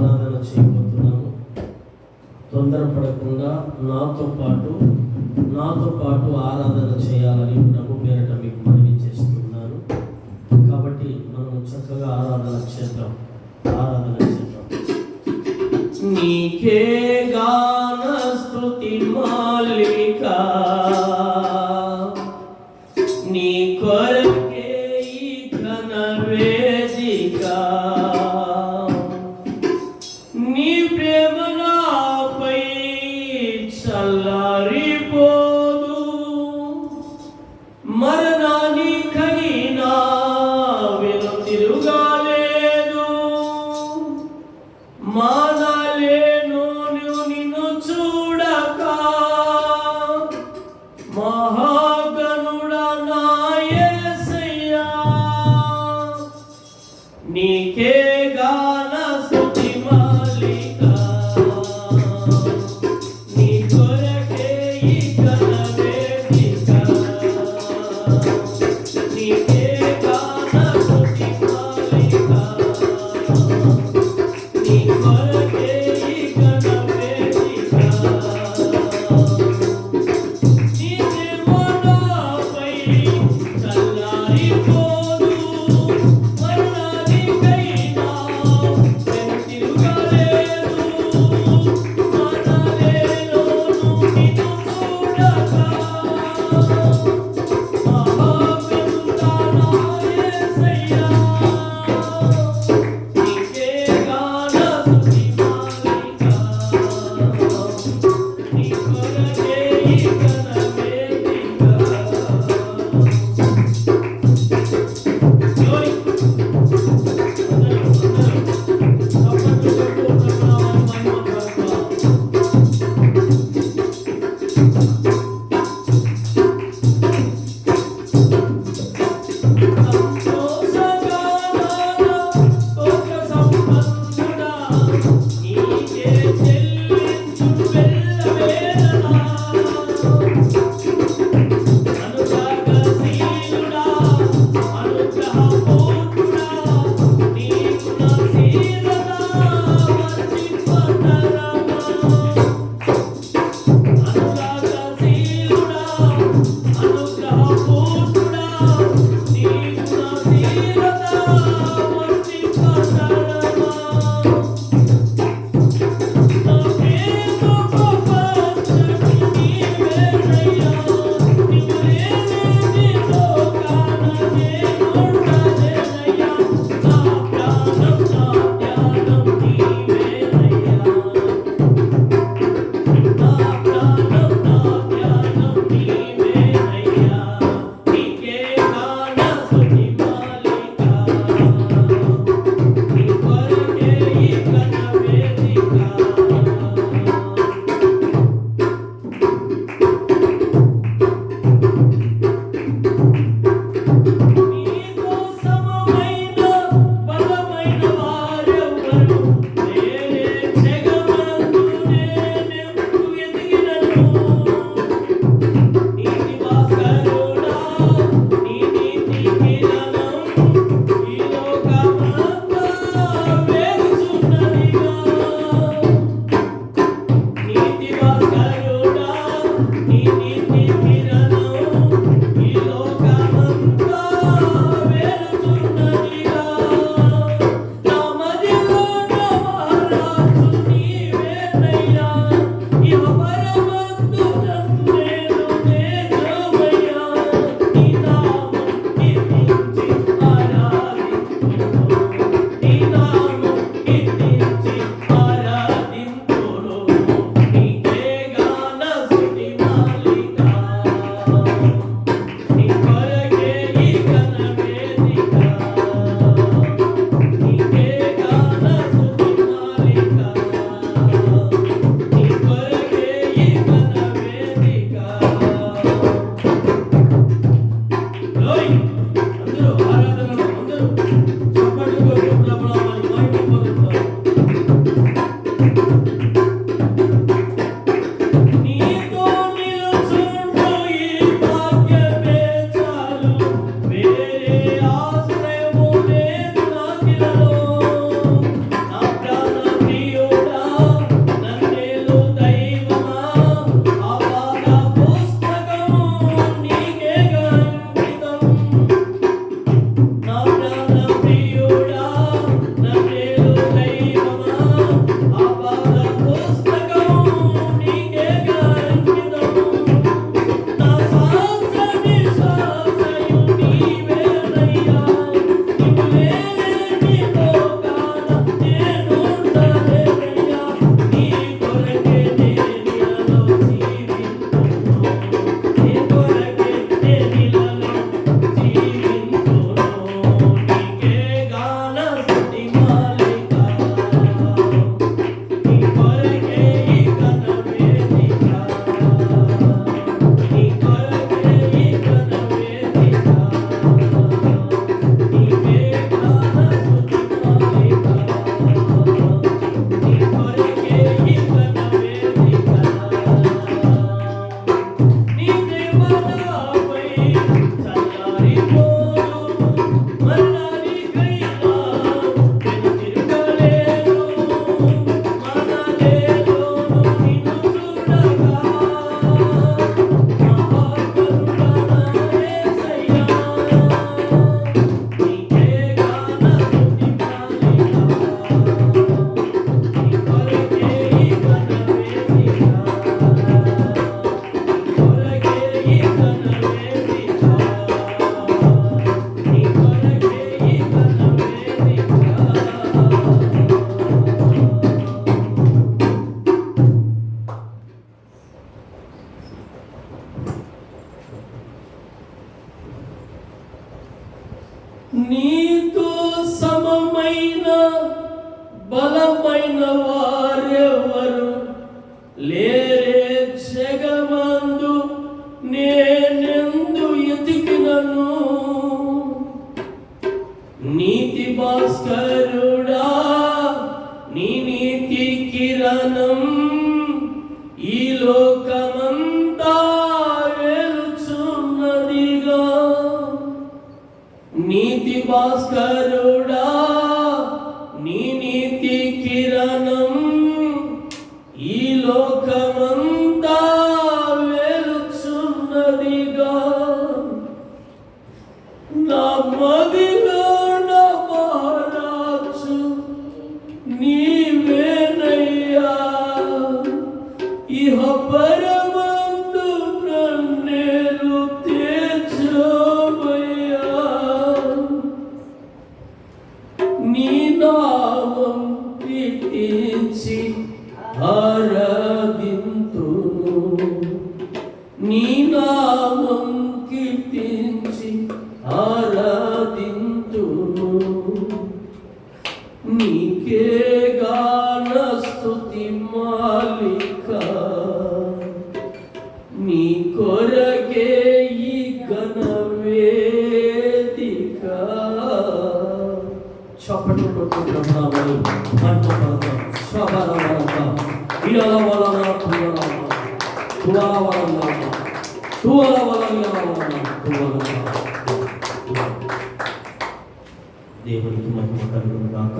ఆరాధన చేయబోతున్నాము తొందరపడకుండా నాతో పాటు నాతో పాటు ఆరాధన చేయాలని ప్రభు పేరట మీకు మనవి చేస్తున్నాను. కాబట్టి మనం చక్కగా ఆరాధన చేద్దాం. ఆరాధన చేద్దాం. నీకే గాన స్తుతి మాలికా. আল্লাহ Oi? నీతో సమమైన బలమైన వారెవరు లేరే జగమందు నేనెందు ఎతికినను? నీతి భాస్కర్ భాస్కరుడా నీ నీతి కిరణం ఈ లోకమంతా వెలుచున్నదిగా. నా మదిలో నీకే గాన స్తుతి మాలిక నీ కొరకే ఈ ఘన వేదిక చప్పట్లు కొట్టుకుంటున్నామని మహిమపడతాం శబరవరత ఇయల వలన తువల తువల వలన తువల వలన తువల దేవునికి మహిమ కలుగును గాక